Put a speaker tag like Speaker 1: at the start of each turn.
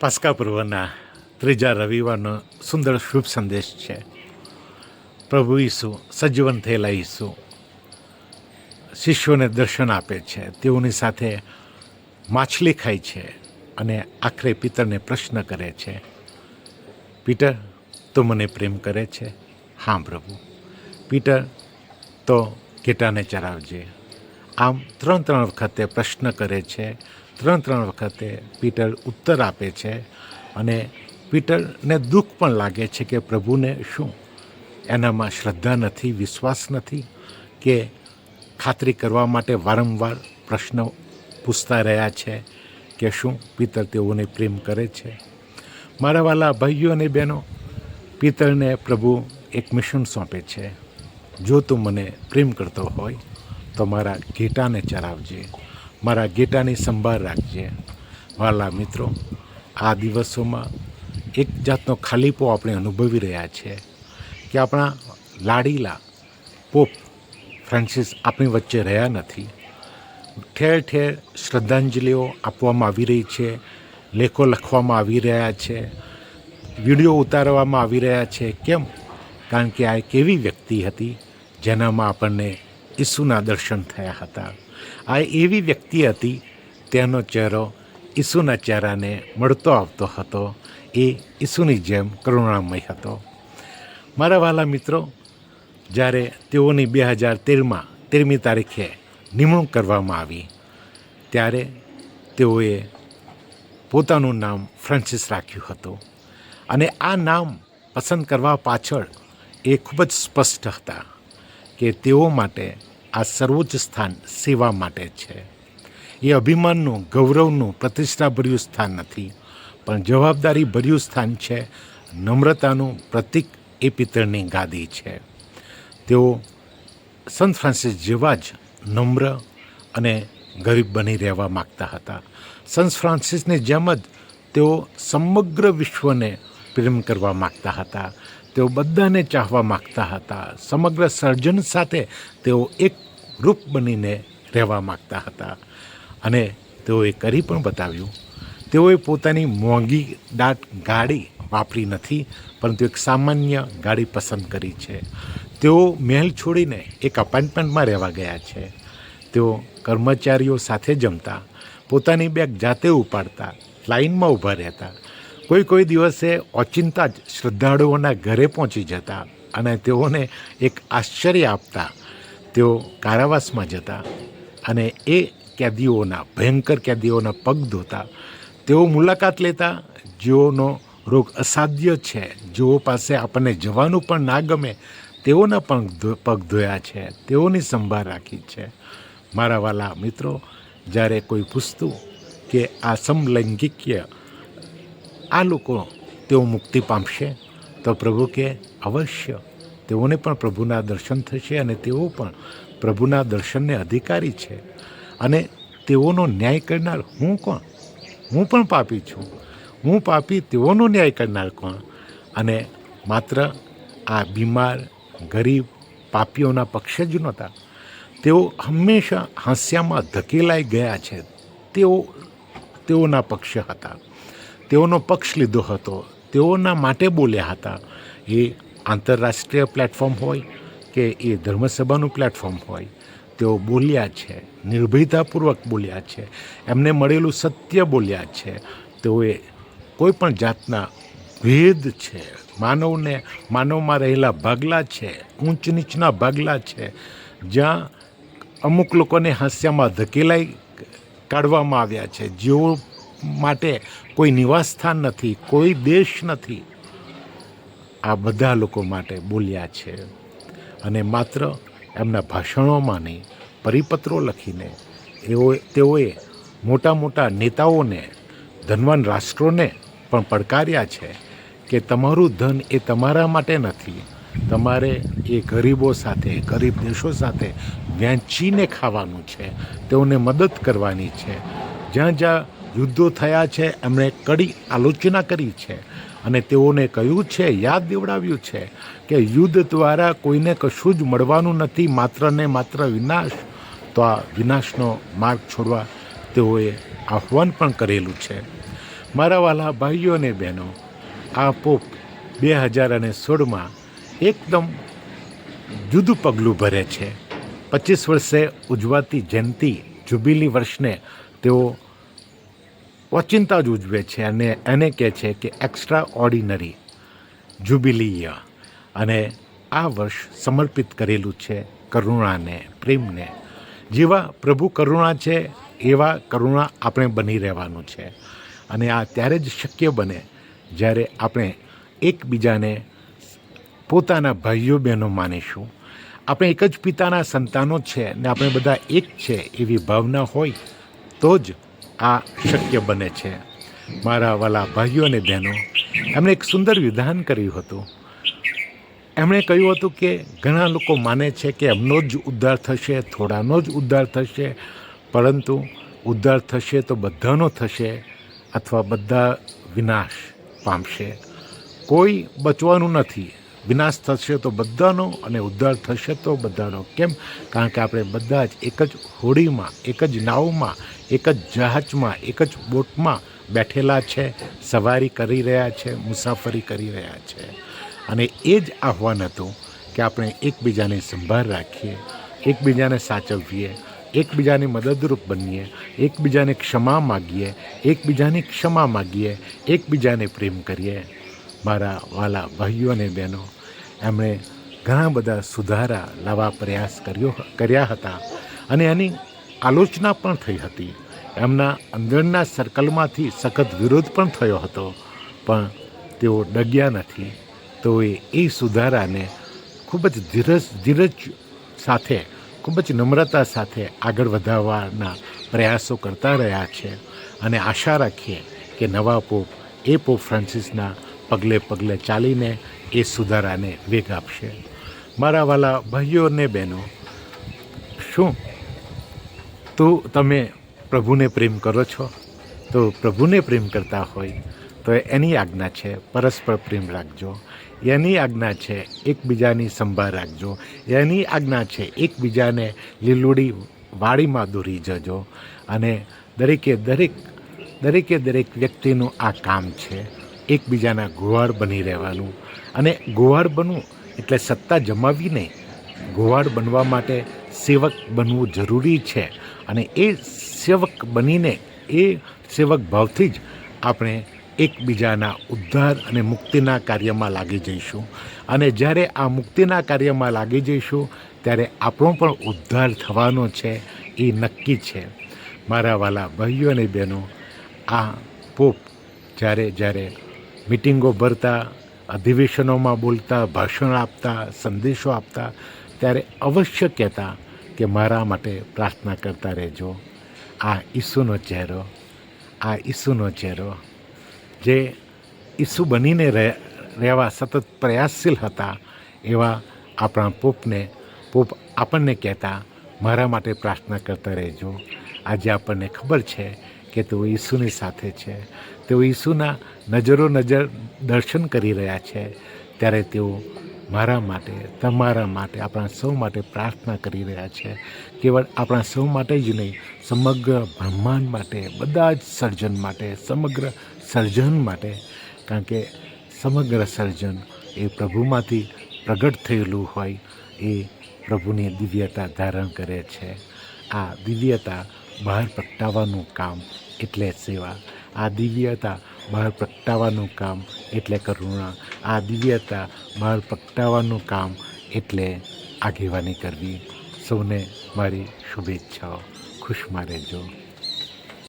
Speaker 1: પાસ્કા પૂર્વના ત્રીજા રવિવારનો સુંદર શુભ સંદેશ છે પ્રભુ ઈસુ સજીવન થયેલા ઈસુ શિષ્યોને દર્શન આપે છે તેઓની સાથે માછલી ખાય છે અને આખરે પિતરને પ્રશ્ન કરે છે પીટર તો મને પ્રેમ કરે છે હા પ્રભુ પીટર તો ઘેટાને ચરાવજે આમ ત્રણ ત્રણ વખતે પ્રશ્ન કરે છે ત્રણ ત્રણ વખતે પીટર ઉત્તર આપે છે અને પીટરને દુઃખ પણ લાગે છે કે પ્રભુને શું? એનામાં શ્રદ્ધા નથી, વિશ્વાસ નથી કે ખાતરી કરવા માટે વારંવાર પ્રશ્ન પૂછતા રહ્યા છે કે શું પિતર તેઓને પ્રેમ કરે છે? મારા વાલા ભાઈઓ અને બહેનો પિતરને પ્રભુ એક મિશન સોંપે છે. જો તું મને પ્રેમ કરતો હોય તો મારા ઘેટાને ચરાવજે. મારા ઘેટાની સંભાળ રાખજે. વાલા મિત્રો, આ દિવસોમાં એક જાતનો ખાલીપો આપણે અનુભવી રહ્યા છે કે આપણા લાડીલા પોપ ફ્રાન્સિસ આપણી વચ્ચે રહ્યા નથી. ઠેર ઠેર શ્રદ્ધાંજલિઓ આપવામાં આવી રહી છે, લેખો લખવામાં આવી રહ્યા છે, વીડિયો ઉતારવામાં આવી રહ્યા છે. કેમ? કારણ કે આ એક એવી વ્યક્તિ હતી જેનામાં આપણને ઈસુના દર્શન થયા હતા. આ એવી વ્યક્તિ હતી તેનો ચહેરો ઈસુના ચહેરાને મળતો આવતો હતો. એ ઈસુની જેમ કરુણામય હતો. મારા વાલા મિત્રો, જ્યારે તેઓની બે હજાર તેરમાં તેરમી તારીખે નિમણૂક કરવામાં આવી, ત્યારે તેઓએ પોતાનું નામ ફ્રાન્સિસ રાખ્યું હતું અને આ નામ પસંદ કરવા પાછળ એ ખૂબ જ સ્પષ્ટ હતા કે તેઓ માટે આ સર્વોચ્ચ સ્થાન સેવા માટે છે. એ અભિમાનનું, ગૌરવનું, પ્રતિષ્ઠાભર્યું સ્થાન નથી, પણ જવાબદારી ભર્યું સ્થાન છે, નમ્રતાનું પ્રતીક એ પિત્તળની ગાદી છે. તેઓ સંત ફ્રાન્સિસ જેવા જ નમ્ર અને ગરીબ બની રહેવા માગતા હતા. સંત ફ્રાન્સિસની જેમ જ તેઓ સમગ્ર વિશ્વને પ્રેમ કરવા માગતા હતા. તેઓ બધાને ચાહવા માગતા હતા. સમગ્ર સર્જન સાથે તેઓ એક રૂપ બનીને રહેવા માગતા હતા. અને તેઓએ કરી પણ બતાવ્યું. તેઓએ પોતાની મોંઘી દાટ ગાડી વાપરી નથી, પરંતુ એક સામાન્ય ગાડી પસંદ કરી છે. તેઓ મહેલ છોડીને એક અપાર્ટમેન્ટમાં રહેવા ગયા છે. તેઓ કર્મચારીઓ સાથે જમતા, પોતાની બેગ જાતે ઉપાડતા, લાઇનમાં ઊભા રહેતા કોઈ કોઈ દિવસે ઓચિંતા જ શ્રદ્ધાળુઓના ઘરે પહોંચી જતા અને તેઓને એક આશ્ચર્ય આપતા. તેઓ કારાવાસમાં જતા અને એ કેદીઓના, ભયંકર કેદીઓના પગ ધોતા. તેઓ મુલાકાત લેતા, જેઓનો રોગ અસાધ્ય છે, જેઓ પાસે આપણને જવાનું પણ ના ગમે, તેઓના પણ પગ ધોયા છે, તેઓની સંભાળ રાખી છે. મારા વાલા મિત્રો, જ્યારે કોઈ પૂછતું કે આ સમલૈંગિક્ય આ લોકો તેઓ મુક્તિ પામશે. તો પ્રભુ કે અવશ્ય તેઓને પણ પ્રભુના દર્શન થશે અને તેઓ પણ પ્રભુના દર્શનને અધિકારી છે. અને તેઓનો ન્યાય કરનાર હું કોણ? હું પણ પાપી છું. હું પાપી તેઓનો ન્યાય કરનાર કોણ? અને માત્ર આ બીમાર, ગરીબ, પાપીઓના પક્ષે જ નહોતા. તેઓ હંમેશા હાસ્યામાં ધકેલાઈ ગયા છે. તેઓ, તેઓના પક્ષ હતા. તેઓનો પક્ષ લીધો હતો. તેઓના માટે બોલ્યા હતા. એ આંતરરાષ્ટ્રીય પ્લેટફોર્મ હોય કે એ ધર્મસભાનું પ્લેટફોર્મ હોય, તેઓ બોલ્યા છે. નિર્ભયતાપૂર્વક બોલ્યા છે. એમને મળેલું સત્ય બોલ્યા છે. તેઓએ કોઈ પણ જાતના ભેદ છે. માનવને, માનવમાં રહેલા ભાગલા છે ઊંચ નીચના ભાગલા છે. જ્યાં અમુક લોકોને હાસ્યામાં ધકેલાઈ કાઢવામાં આવ્યા છે. જેઓ માટે કોઈ નિવાસસ્થાન નથી, કોઈ દેશ નથી. આ બધા લોકો માટે બોલ્યા છે. અને માત્ર એમના ભાષણોમાં નહીં, પરિપત્રો લખીને એઓ, તેઓએ મોટા મોટા નેતાઓને, ધનવાન રાષ્ટ્રોને પણ પડકાર્યા છે કે તમારું ધન એ તમારા માટે નથી. તમારે એ ગરીબો સાથે, ગરીબ દેશો સાથે વહેંચીને ખાવાનું છે. તેઓને મદદ કરવાની છે. જ્યાં જ્યાં યુદ્ધો થયા છે, એમણે કડી આલોચના કરી છે. અને તેઓને કહ્યું છે, યાદ દેવડાવ્યું છે કે યુદ્ધ દ્વારા કોઈને કશું જ મળવાનું નથી, માત્ર ને માત્ર વિનાશ. તો આ વિનાશનો માર્ગ છોડવા તેઓએ આહ્વાન પણ કરેલું છે. મારા વાલા ભાઈઓ અને બહેનો, આ પોપ બે હજાર અને સોળમાં એકદમ જુદું પગલું ભરે છે. પચીસ વર્ષે ઉજવાતી જયંતિ, જુબિલી વર્ષને તેઓ ઓચિંતા જ ઉજવે છે અને એને કહે છે કે એક્સ્ટ્રા ઓર્ડિનરી જુબિલીય અને આ વર્ષ સમર્પિત કરેલું છે કરુણાને, પ્રેમને. જેવા પ્રભુ કરુણા છે, એવા કરુણા આપણે બની રહેવાનું છે. અને આ ત્યારે જ શક્ય બને જ્યારે આપણે એકબીજાને પોતાના ભાઈઓ બહેનો માનીશું. આપણે એક જ પિતાના સંતાનો છે ને આપણે બધા એક છે એવી ભાવના હોય તો જ આ શક્ય બને છે. મારા વાલા ભાઈઓ અને બહેનો, એમણે એક સુંદર વિધાન કર્યું હતું. એમણે કહ્યું હતું કે, ઘણા લોકો માને છે કે એમનો જ ઉદ્ધાર થશે, થોડાનો જ ઉદ્ધાર થશે, પરંતુ ઉદ્ધાર થશે તો બધાનો થશે અથવા બધા વિનાશ પામશે. કોઈ બચવાનું નથી. વિનાશ થશે તો બધાનો અને ઉદ્ધાર થશે તો બધાનો. કેમ? કારણ કે આપણે બધા જ એક જ હોડીમાં, એક જ નાવમાં, એક જ જહાજમાં, એક જ બોટમાં બેઠેલા છે, સવારી કરી રહ્યા છે, મુસાફરી કરી રહ્યા છે. અને એ જ આહવાન હતું કે આપણે એકબીજાની સંભાળ રાખીએ, એકબીજાને સાચવીએ, એકબીજાની મદદરૂપ બનીએ, એકબીજાને ક્ષમા માગીએ, એકબીજાની ક્ષમા માગીએ, એકબીજાને પ્રેમ કરીએ. મારા વાલા ભાઈઓ અને બહેનો, એમણે ઘણા બધા સુધારા લાવવા પ્રયાસ કર્યો કર્યા હતા અને એની આલોચના પણ થઈ હતી. એમના અંદરના સર્કલમાંથી સખત વિરોધ પણ થયો હતો, પણ તેઓ ડગ્યા નથી. તો એ એ સુધારાને ખૂબ જ ધીરજ ધીરજ સાથે, ખૂબ જ નમ્રતા સાથે આગળ વધારવાના પ્રયાસો કરતા રહ્યા છે. અને આશા રાખીએ કે નવા પોપ, એ પોપ ફ્રાન્સિસના પગલે પગલે ચાલીને એ સુધારાને વેગ આપશે. મારા વાલા ભાઈઓ અને બહેનો, શું તો તમે પ્રભુને પ્રેમ કરો છો? તો પ્રભુને પ્રેમ કરતા હોય તો એની આજ્ઞા છે, પરસ્પર પ્રેમ રાખજો. એની આજ્ઞા છે, એકબીજાની સંભાળ રાખજો. એની આજ્ઞા છે, એકબીજાને લીલુડી વાડીમાં દોરી જજો. અને દરેકે દરેક દરેકે દરેક વ્યક્તિનું આ કામ છે. એકબીજાના ગુવાડ બની રહેવાનું અને ગુવાડ બનવું એટલે સત્તા જમાવીને ગોવાળ બનવા માટે સેવક બનવું જરૂરી છે અને એ સેવક બનીને એ સેવક ભાવથી જ આપણે એકબીજાના ઉદ્ધાર અને મુક્તિના કાર્યમાં લાગી જઈશું. અને જ્યારે આ મુક્તિના કાર્યમાં લાગી જઈશું, ત્યારે આપણો પણ ઉદ્ધાર થવાનો છે, એ નક્કી છે. મારા વાલા ભાઈઓ અને બહેનો, આ પોપ જ્યારે જ્યારે મિટિંગો ભરતા, અધિવેશનોમાં બોલતા, ભાષણ આપતા, સંદેશો આપતા, ત્યારે અવશ્ય કહેતા કે મારા માટે પ્રાર્થના કરતા રહેજો. આ ઈસુનો ચહેરો, આ ઈસુનો ચહેરો, જે ઈસુ બનીને રહે, રહેવા સતત પ્રયાસશીલ હતા, એવા આપણા પોપને, પોપ આપણને કહેતા, મારા માટે પ્રાર્થના કરતા રહેજો. આજે આપણને ખબર છે કે તેઓ ઈસુની સાથે છે. તેઓ ઈસુના નજરો નજર દર્શન કરી રહ્યા છે. ત્યારે તેઓ મારા માટે, તમારા માટે, આપણા સૌ માટે પ્રાર્થના કરી રહ્યા છે. કેવળ આપણા સૌ માટે જ નહીં, સમગ્ર બ્રહ્માંડ માટે, બધા જ સર્જન માટે, સમગ્ર સર્જન માટે. કારણ કે સમગ્ર સર્જન એ પ્રભુમાંથી પ્રગટ થયેલું હોય, એ પ્રભુની દિવ્યતા ધારણ કરે છે. આ દિવ્યતા બહાર પ્રગટાવવાનું કામ એટલે સેવા. આ દિવ્યતા બહાર પ્રગટાવવાનું કામ એટલે કરુણા. આ દિવ્યતા બહાર પ્રગટાવવાનું કામ એટલે આગેવાની કરવી. સૌને મારી શુભેચ્છાઓ. ખુશમાં રહેજો.